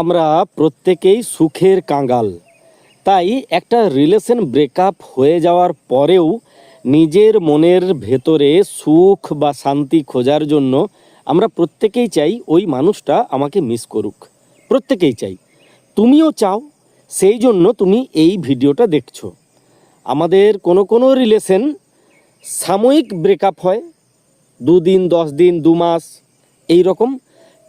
আমরা প্রত্যেকেই সুখের কাঙ্গাল। তাই একটা রিলেশন ব্রেকআপ হয়ে যাওয়ার পরেও নিজের মনের ভেতরে সুখ বা শান্তি খোঁজার জন্য আমরা প্রত্যেকেই চাই ওই মানুষটা আমাকে মিস করুক। প্রত্যেকেই চাই। তুমিও চাও, সেই জন্য তুমি এই ভিডিওটা দেখছ। আমাদের কোনো কোনো রিলেশন সাময়িক ব্রেকআপ হয়, দুদিন দশ দিন দু মাস এই রকম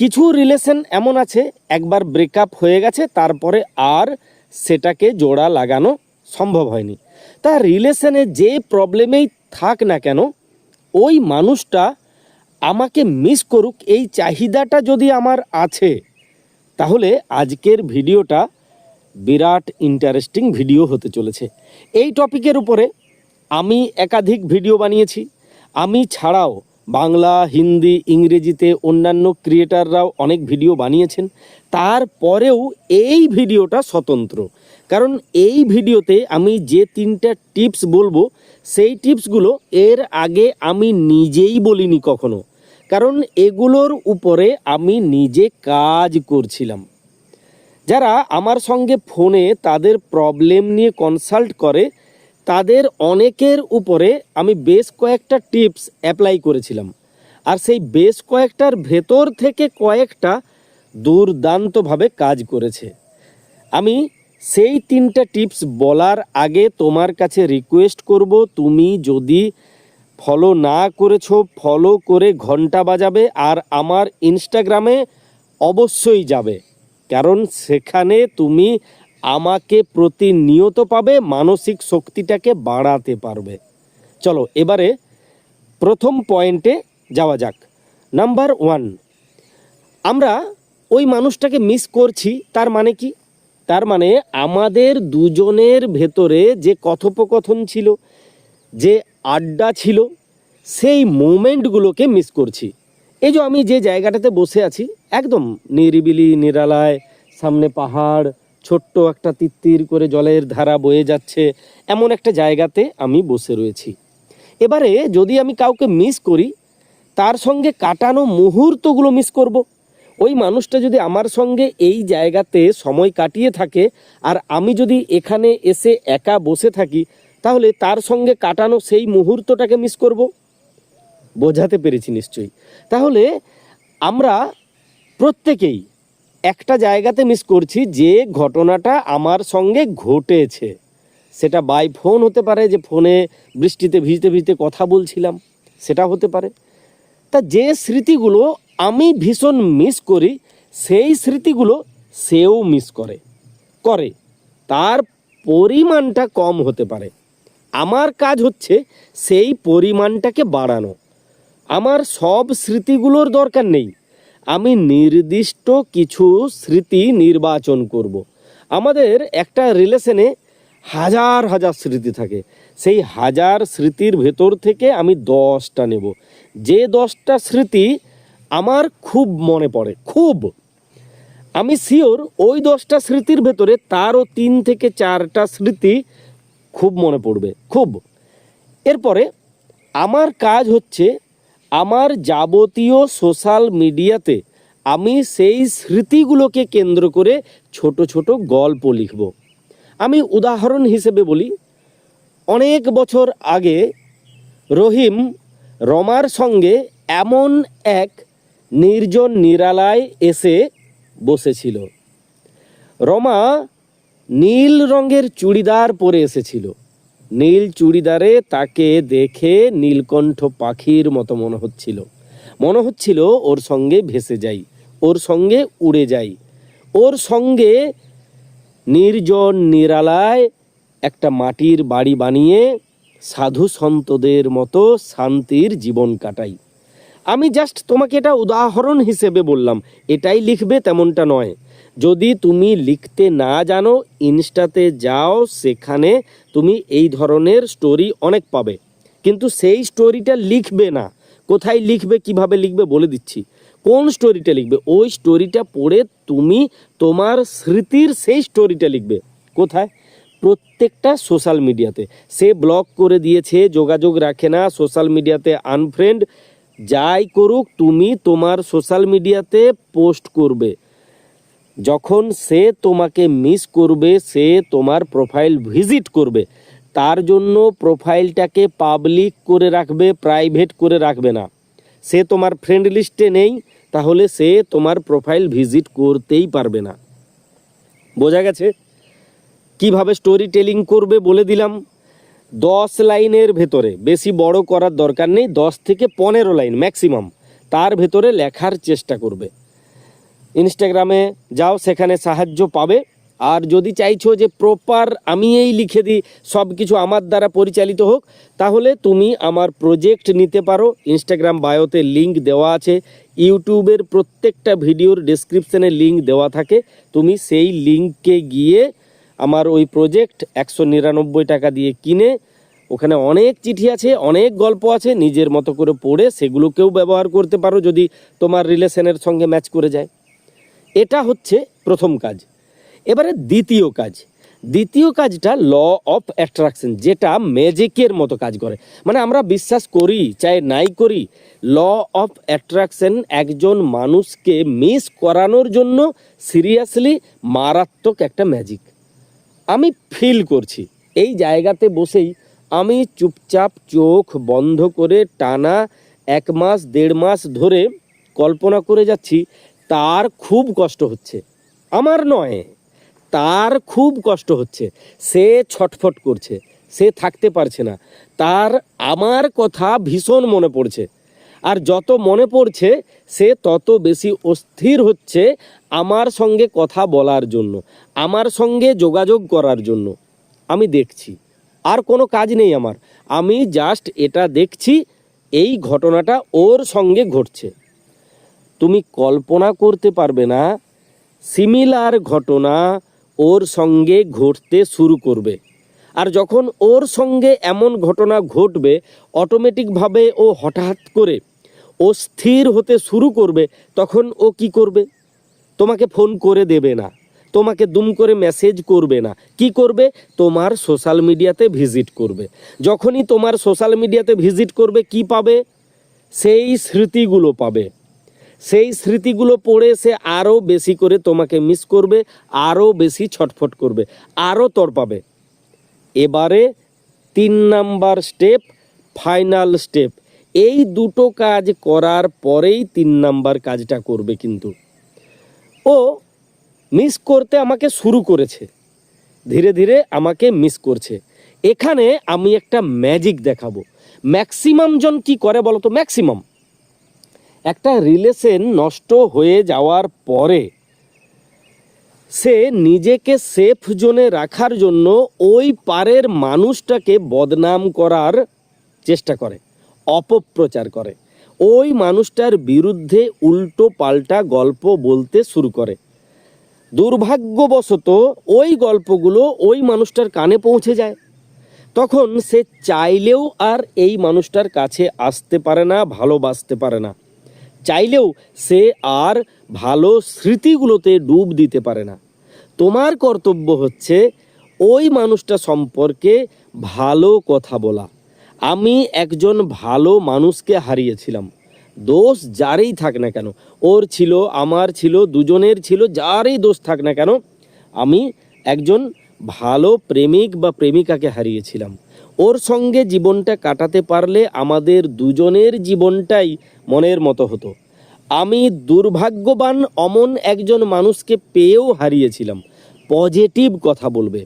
কিছু রিলেশন এমন আছে, একবার ব্রেকআপ হয়ে গেছে, তারপরে আর সেটাকে জোড়া লাগানো সম্ভব হয়নি। তা রিলেশনে যে প্রবলেমেই থাক না কেন, ওই মানুষটা আমাকে মিস করুক, এই চাহিদাটা যদি আমার আছে, তাহলে আজকের ভিডিওটা বিরাট ইন্টারেস্টিং ভিডিও হতে চলেছে। এই টপিকের উপরে আমি একাধিক ভিডিও বানিয়েছি। আমি ছাড়াও বাংলা, হিন্দি, ইংরেজিতে অন্যান্য ক্রিয়েটাররাও অনেক ভিডিও বানিয়েছেন। তারপরেও এই ভিডিওটা স্বতন্ত্র। কারণ এই ভিডিওতে আমি যে তিনটা টিপস বলব, সেই টিপসগুলো এর আগে আমি নিজেই বলিনি কখনো। কারণ এগুলোর উপরে আমি নিজে কাজ করছিলাম। যারা আমার সঙ্গে ফোনে তাদের প্রবলেম নিয়ে কনসাল্ট করে তাদের অনেকের উপরে আমি বেশ কয়েকটা টিপস অ্যাপ্লাই করেছিলাম। আর সেই বেশ কয়েকটার ভেতর থেকে কয়েকটা দুর্দান্তভাবে কাজ করেছে। আমি সেই তিনটা টিপস বলার আগে তোমার কাছে রিকোয়েস্ট করব, তুমি যদি ফলো না করেছ ফলো করে ঘণ্টা বাজাবে আর আমার ইনস্টাগ্রামে অবশ্যই যাবে। কারণ সেখানে তুমি আমাকে প্রতিনিয়ত পাবে, মানসিক শক্তিটাকে বাড়াতে পারবে। চলো, এবারে প্রথম পয়েন্টে যাওয়া যাক। নাম্বার ওয়ান আমরা ওই মানুষটাকে মিস করছি, তার মানে কি? তার মানে আমাদের দুজনের ভেতরে যে কথোপকথন ছিল, যে আড্ডা ছিল, সেই মোমেন্টগুলোকে মিস করছি। এই যে আমি যে জায়গাটাতে বসে আছি, একদম নিরিবিলি, নিরালায়, সামনে পাহাড় ছোট্ট একটা তিত্তির করে জলের ধারা বয়ে যাচ্ছে এমন একটা জায়গাতে আমি বসে রয়েছি। এবারে যদি আমি কাউকে মিস করি, তার সঙ্গে কাটানো মুহূর্তগুলো মিস করব। ওই মানুষটা যদি আমার সঙ্গে এই জায়গাতে সময় কাটিয়ে থাকে আর আমি যদি এখানে এসে একা বসে থাকি, তাহলে তার সঙ্গে কাটানো সেই মুহূর্তটাকে মিস করব? বোঝাতে পেরেছি নিশ্চয়ই। তাহলে আমরা প্রত্যেকেই একটা জায়গাতে মিস করছি যে ঘটনাটা আমার সঙ্গে ঘটেছে। সেটা বাই ফোন হতে পারে যে ফোনে বৃষ্টিতে ভিজতে ভিজতে কথা বলছিলাম, সেটা হতে পারে। তা যে স্মৃতিগুলো আমি ভীষণ মিস করি, সেই স্মৃতিগুলো সেও মিস করে করে। তার পরিমাণটা কম হতে পারে। আমার কাজ হচ্ছে সেই পরিমাণটাকে বাড়ানো। আমার সব স্মৃতিগুলোর দরকার নেই। আমি নির্দিষ্ট কিছু স্মৃতি নির্বাচন করব। আমাদের একটা রিলেশনে হাজার হাজার স্মৃতি থাকে। সেই হাজার স্মৃতির ভেতর থেকে আমি দশটা নেব। যে দশটা স্মৃতি আমার খুব মনে পড়ে, খুব। আমি শিওর ওই দশটা স্মৃতির ভেতরে তারও তিন থেকে চারটা স্মৃতি খুব মনে পড়বে, খুব। এরপরে আমার কাজ হচ্ছে আমার যাবতীয় সোশ্যাল মিডিয়াতে আমি সেই স্মৃতিগুলোকে কেন্দ্র করে ছোট ছোট গল্প লিখব। আমি উদাহরণ হিসেবে বলি, অনেক বছর আগে রহিম রমার সঙ্গে এমন এক নির্জন নিরালায় এসে বসেছিল। রমা নীল রঙের চুড়িদার পরে এসেছিল। নীল চুড়িদারে তাকে দেখে নীলকণ্ঠ পাখির মতো মনে হচ্ছিল। মনে হচ্ছিল ওর সঙ্গে ভেসে যাই, ওর সঙ্গে উড়ে যাই। ওর সঙ্গে নির্জন নিরালায় একটা মাটির বাড়ি বানিয়ে সাধু সন্তদের মতো শান্তির জীবন কাটাই। আমি জাস্ট তোমাকে এটা উদাহরণ হিসেবে বললাম, এটাই লিখবে তেমনটা নয়। যদি তুমি লিখতে না জানো, ইনস্টাতে যাও, সেখানে তুমি এই ধরনের স্টোরি অনেক পাবে। কিন্তু সেই স্টোরিটা লিখবে না। কোথায় লিখবে, কীভাবে লিখবে বলে দিচ্ছি। কোন স্টোরিটা লিখবে? ওই স্টোরিটা পড়ে তুমি তোমার স্মৃতির সেই স্টোরিটা লিখবে। কোথায়? প্রত্যেকটা সোশ্যাল মিডিয়াতে সে ব্লক করে দিয়েছে, যোগাযোগ রাখে না সোশ্যাল মিডিয়াতে আনফ্রেন্ড যাই করুক, তুমি তোমার সোশ্যাল মিডিয়াতে পোস্ট করবে। যখন সে তোমাকে মিস করবে, সে তোমার প্রোফাইল ভিজিট করবে, তার জন্য প্রোফাইলটাকে পাবলিক করে রাখবে প্রাইভেট করে রাখবে না। সে তোমার ফ্রেন্ড লিস্টে নেই, তাহলে সে তোমার প্রোফাইল ভিজিট করতেই পারবে না। বোঝা গেছে? কীভাবে স্টোরি টেলিং করবে বলে দিলাম। দশ লাইনের ভেতরে, বেশি বড় করার দরকার নেই, দশ থেকে পনেরো লাইন ম্যাক্সিমাম তার ভেতরে লেখার চেষ্টা করবে। ইনস্টাগ্রামে, যাও সেখানে সাহায্য পাবে। আর যদি চাইছো যে প্রপার আমি এই লিখে দিই সব কিছু আমার দ্বারা পরিচালিত হোক, তাহলে তুমি আমার প্রজেক্ট নিতে পারো। ইনস্টাগ্রাম বায়োতে লিংক দেওয়া আছে। ইউটিউবের প্রত্যেকটা ভিডিওর ডেসক্রিপশনে লিংক দেওয়া থাকে। তুমি সেই লিংকে গিয়ে আমার ওই প্রজেক্ট একশো নিরানব্বই টাকা দিয়ে কিনে, ওখানে অনেক চিঠি আছে, অনেক গল্প আছে, নিজের মতো করে পড়ে সেগুলোকেও ব্যবহার করতে পারো যদি তোমার রিলেশনের সঙ্গে ম্যাচ করে যায়। এটা হচ্ছে প্রথম কাজ। এবারে দ্বিতীয় কাজ। দ্বিতীয় কাজটা ল অফ অ্যাট্রাকশন যেটা ম্যাজিকের মতো কাজ করে। মানে আমরা বিশ্বাস করি, চাই নাই করি ল অফ অ্যাট্রাকশন একজন মানুষকে মিস করানোর জন্য সিরিয়াসলি মারাত্মক একটা ম্যাজিক আমি ফিল করছি। এই জায়গাতে বসেই আমি চুপচাপ চোখ বন্ধ করে টানা এক মাস, দেড় মাস ধরে কল্পনা করে যাচ্ছি তার খুব কষ্ট হচ্ছে। আমার নয়, তার খুব কষ্ট হচ্ছে। সে ছটফট করছে, সে থাকতে পারছে না। তার আমার কথা ভীষণ মনে পড়ছে। আর যত মনে পড়ছে, সে তত বেশি অস্থির হচ্ছে আমার সঙ্গে কথা বলার জন্য, আমার সঙ্গে যোগাযোগ করার জন্য। আমি দেখছি, আর কোনো কাজ নেই আমার। আমি জাস্ট এটা দেখছি, এই ঘটনাটা ওর সঙ্গে ঘটছে। তুমি কল্পনা করতে পারবে না, সিমিলার ঘটনা ওর সঙ্গে ঘটতে শুরু করবে। আর যখন ওর সঙ্গে এমন ঘটনা ঘটবে, অটোমেটিকভাবে ও হঠাৎ করে ও স্থির হতে শুরু করবে, তখন ও কি করবে? তোমাকে ফোন করে দেবে না, তোমাকে দুম করে মেসেজ করবে না। কি করবে? তোমার সোশ্যাল মিডিয়াতে ভিজিট করবে। যখনই তোমার সোশ্যাল মিডিয়াতে ভিজিট করবে, কি পাবে? সেই স্মৃতিগুলো পাবে। সেই স্মৃতিগুলো পড়ে সে আরও বেশি করে তোমাকে মিস করবে আরও বেশি ছটফট করবে আরও তড়পাবে এবারে তিন নাম্বার স্টেপ ফাইনাল স্টেপ এই দুটো কাজ করার পরেই তিন নাম্বার কাজটা করবে কিন্তু। ও মিস করতে আমাকে শুরু করেছে। ধীরে ধীরে আমাকে মিস করছে। এখানে আমি একটা ম্যাজিক দেখাবো। ম্যাক্সিমাম জন কি করে বলো তো ম্যাক্সিমাম একটা রিলেশন নষ্ট হয়ে যাওয়ার পরে সে নিজেকে সেফ জোনে রাখার জন্য ওই পারের মানুষটাকে বদনাম করার চেষ্টা করে, অপপ্রচার করে। ওই মানুষটার বিরুদ্ধে উল্টো পাল্টা গল্প বলতে শুরু করে। দুর্ভাগ্যবশত ওই গল্পগুলো ওই মানুষটার কানে পৌঁছে যায়। তখন সে চাইলেও আর এই মানুষটার কাছে আসতে পারে না, ভালোবাসতে পারে না। চাইলেও সে আর ভালো স্মৃতিগুলোতে ডুব দিতে পারে না। তোমার কর্তব্য হচ্ছে ওই মানুষটা সম্পর্কে ভালো কথা বলা। আমি একজন ভালো মানুষকে হারিয়েছিলাম। দোষ যারই থাক না কেন, ওর ছিল, আমার ছিল, দুজনের ছিল, যারই দোষ থাক না কেন, আমি একজন ভালো প্রেমিক বা প্রেমিকাকে হারিয়েছিলাম। ওর সঙ্গে জীবনটা কাটাতে পারলে আমাদের দুজনের জীবনটাই মনের মতো হতো। আমি দুর্ভাগ্যবান অমন একজন মানুষকে পেয়েও হারিয়েছিলাম। পজিটিভ কথা বলবে।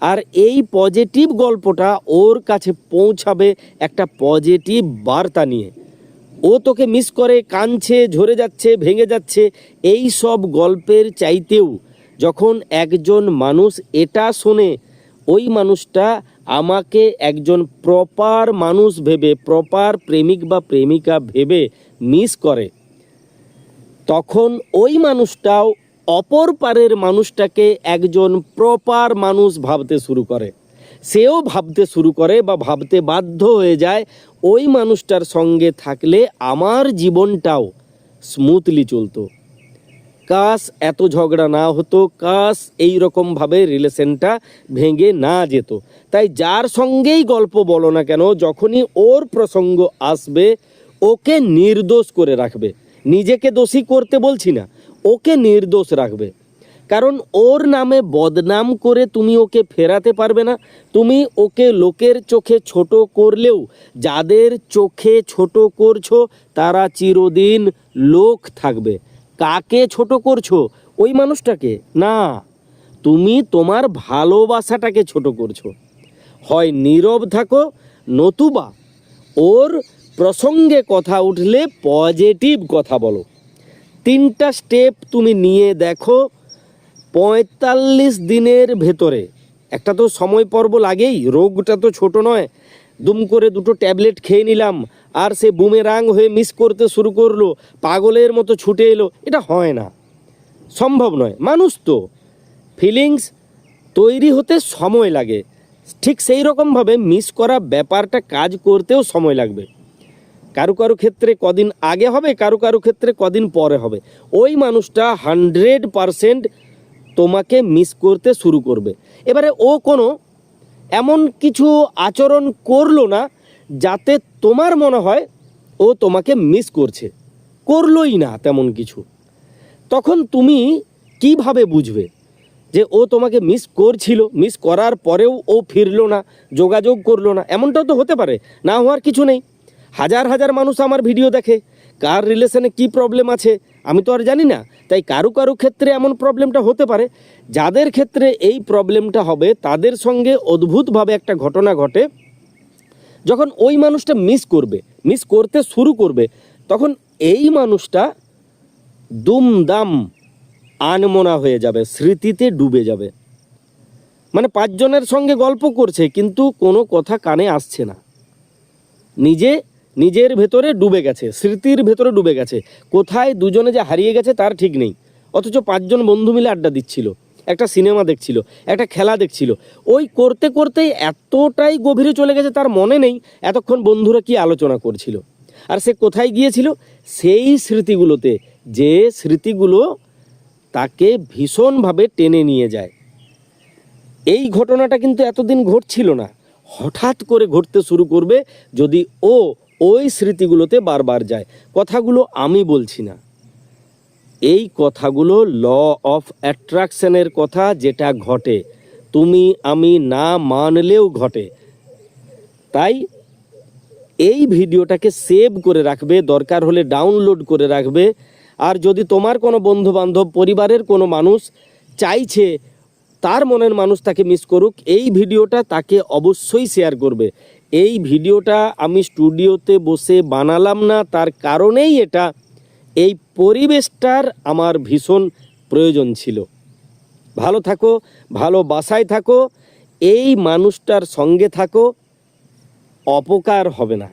আর এই পজিটিভ গল্পটা ওর কাছে পৌঁছাবে একটা পজিটিভ বার্তা নিয়ে। ও তোকে মিস করে, কাঁদছে, ঝরে যাচ্ছে, ভেঙে যাচ্ছে, এই সব গল্পের চাইতেও যখন একজন মানুষ এটা শোনে, ওই মানুষটা আমাকে একজন প্রপার মানুষ ভেবে প্রপার প্রেমিক বা প্রেমিকা ভেবে মিস করে। তখন ওই মানুষটাও অপর পারের মানুষটাকে একজন প্রপার মানুষ ভাবতে শুরু করে। সেও ভাবতে শুরু করে বা ভাবতে বাধ্য হয়ে যায়, ওই মানুষটার সঙ্গে থাকলে আমার জীবনটাও স্মুথলি চলতো। কাশ এত ঝগড়া না হতো কাশ এই রকমভাবে রিলেশনটা ভেঙে না যেত। তাই যার সঙ্গেই গল্প বলো না কেন, যখনই ওর প্রসঙ্গ আসবে, ওকে নির্দোষ করে রাখবে। নিজেকে দোষী করতে বলছি না, ওকে নির্দোষ রাখবে। কারণ ওর নামে বদনাম করে তুমি ওকে ফেরাতে পারবে না। তুমি ওকে লোকের চোখে ছোট করলেও, যাদের চোখে ছোট করছ, তারা চিরদিন লোক থাকবে। কাকে ছোট করছ? ওই মানুষটাকে? না। তুমি তোমার ভালোবাসাটাকে ছোট করছ। হয় নীরব থাকো, নতুবা ওর প্রসঙ্গে কথা উঠলে পজিটিভ কথা বলো। তিনটা স্টেপ তুমি নিয়ে দেখো পঁয়তাল্লিশ দিনের ভেতরে। একটা তো সময় পর্ব লাগেই, রোগটা তো ছোট নয়। দুম করে দুটো ট্যাবলেট খেয়ে নিলাম আর সে বুমেরাং হয়ে মিস করতে শুরু করল, পাগলের মতো ছুটে এলো। এটা হয় না। সম্ভব নয়। মানুষ তো। ফিলিংস তৈরি হতে সময় লাগে। ঠিক সেই রকমভাবে মিস করা ব্যাপারটা কাজ করতেও সময় লাগবে। কারও কারও ক্ষেত্রে কদিন আগে হবে, কারও কারও ক্ষেত্রে কদিন পরে হবে। ওই মানুষটা হান্ড্রেড পারসেন্ট তোমাকে মিস করতে শুরু করবে। এবারে ও কোনো এমন কিছু আচরণ করল না যাতে তোমার মনে হয় ও তোমাকে মিস করছে। করলোই না তেমন কিছু। তখন তুমি কীভাবে বুঝবে যে ও তোমাকে মিস করছিল? মিস করার পরেও ও ফিরলো না, যোগাযোগ করল না? এমনটাও তো হতে পারে, না হওয়ার কিছু নেই। হাজার হাজার মানুষ আমার ভিডিও দেখে, কার রিলেশনে কি প্রবলেম আছে, আমি তো আর জানি না। তাই কারও কারও ক্ষেত্রে এমন প্রবলেমটা হতে পারে। যাদের ক্ষেত্রে এই প্রবলেমটা হবে, তাদের সঙ্গে অদ্ভুতভাবে একটা ঘটনা ঘটে। যখন ওই মানুষটা মিস করবে মিস করতে শুরু করবে, তখন এই মানুষটা দুমদাম আনমনা হয়ে যাবে, স্মৃতিতে ডুবে যাবে। মানে পাঁচজনের সঙ্গে গল্প করছে, কিন্তু কোনো কথা কানে আসছে না। নিজে, নিজের ভেতরে ডুবে গেছে, স্মৃতির ভেতরে ডুবে গেছে। কোথায় দুজনে যে হারিয়ে গেছে তার ঠিক নেই। অথচ পাঁচজন বন্ধু মিলে আড্ডা দিচ্ছিল। একটা সিনেমা দেখছিল, একটা খেলা দেখছিল। ওই করতে করতেই এতটাই গভীরে চলে গেছে তার মনে নেই এতক্ষণ বন্ধুরা কি আলোচনা করছিল। আর সে কোথায় গিয়েছিল? সেই স্মৃতিগুলোতে, যে স্মৃতিগুলো তাকে ভীষণভাবে টেনে নিয়ে যায়। এই ঘটনাটা কিন্তু এতদিন ঘটছিল না। হঠাৎ করে ঘটতে শুরু করবে যদি ও ওই স্মৃতিগুলোতে বারবার যায়। কথাগুলো আমি বলছি না। এই কথাগুলো ল অফ অ্যাট্রাকশনের কথা যেটা ঘটে, তুমি, আমি না মানলেও ঘটে। তাই এই ভিডিওটাকে সেভ করে রাখবে, দরকার হলে ডাউনলোড করে রাখবে। আর যদি তোমার কোনো বন্ধু বান্ধব পরিবারের কোনো মানুষ চাইছে, তার মনের মানুষ তাকে মিস করুক, এই ভিডিওটা তাকে অবশ্যই শেয়ার করবে। এই ভিডিওটা আমি স্টুডিওতে বসে বানালাম না, তার কারণেই এটা, এই পরিবেশটার আমার ভীষণ প্রয়োজন ছিল। ভালো থাকো, ভালো বাসায় থাকো, এই মানুষটার সঙ্গে থাকো, অপকার হবে না।